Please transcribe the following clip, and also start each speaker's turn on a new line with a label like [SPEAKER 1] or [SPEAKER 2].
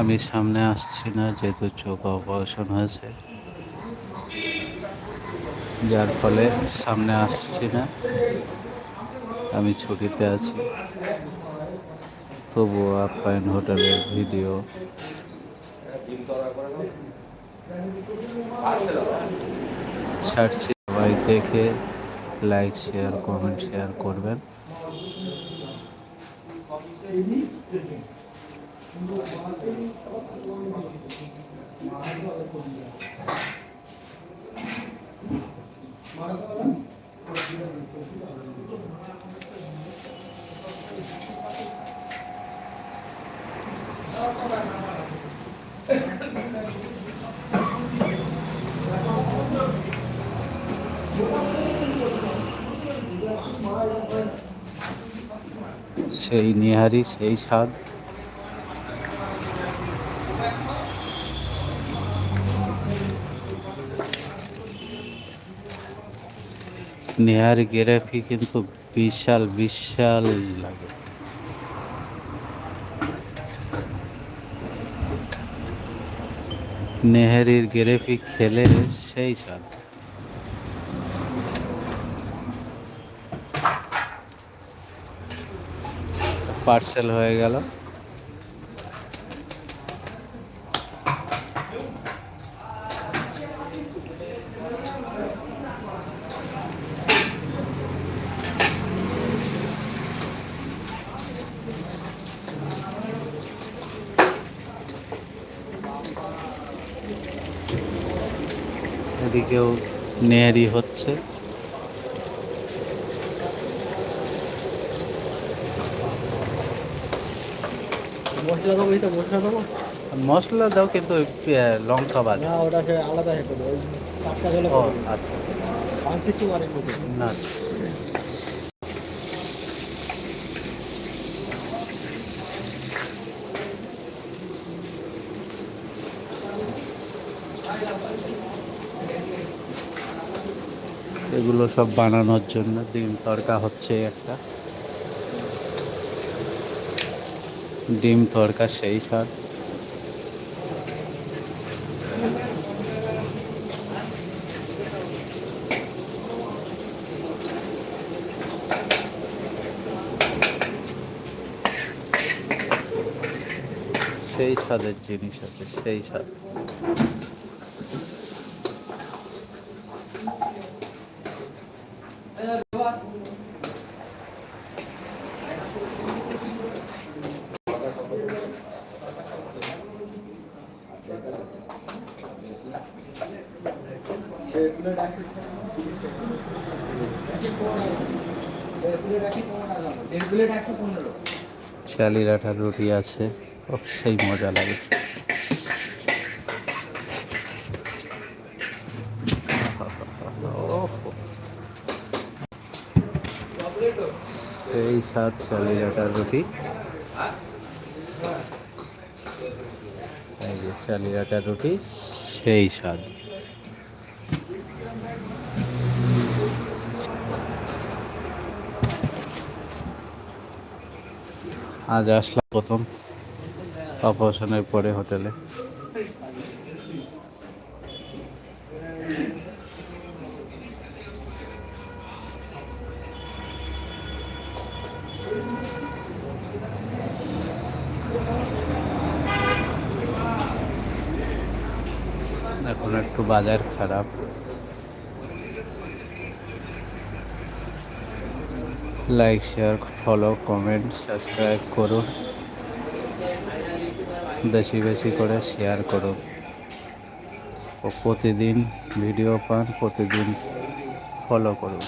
[SPEAKER 1] আমি সামনে আসছি না, যেহেতু চোখ অপারেশন হয়েছে। যার ফলে সামনে আসছি না। আমি ছুটিতে আছি। তবুও আপ্যায়ন হোটেলের ভিডিও। ছাড়ছি সবাই দেখে লাইক শেয়ার কমেন্ট শেয়ার করবেন। সেই নিহারি সেই স্বাদ নেহারি গ্রেভি কিন্তু বিশাল বিশাল লাগে। নেহারির গ্রেভি খেলে সেই স্বাদ পার্সেল হয়ে গেল। এদিকেও নেহারি হচ্ছে।
[SPEAKER 2] মশলা
[SPEAKER 1] দাও কিন্তু পে- লঙ্কা বাদ।
[SPEAKER 2] না ওটা আলাদা
[SPEAKER 1] আচ্ছা
[SPEAKER 2] পাঁচ কিছু
[SPEAKER 1] এগুলো সব বানানোর জন্য ডিম তড়কা হচ্ছে একটা। ডিম তড়কা সেই স্বাদ। সেই স্বাদের জিনিস আছে, সেই স্বাদ। চালির আঠার রুটি আছে। সেই মজা লাগে। সেই স্বাদ চালির আটার রুটি। এই যে চালির আটার রুটি, সেই স্বাদ। আজ আসলাম প্রথম অপারেশনের পরে হোটেলে। এখন একটু বাজার খারাপ। Like share follow comment subscribe করুন বেশি বেশি করে শেয়ার করুন প্রতিদিন ভিডিও পান, প্রতিদিন ফলো করুন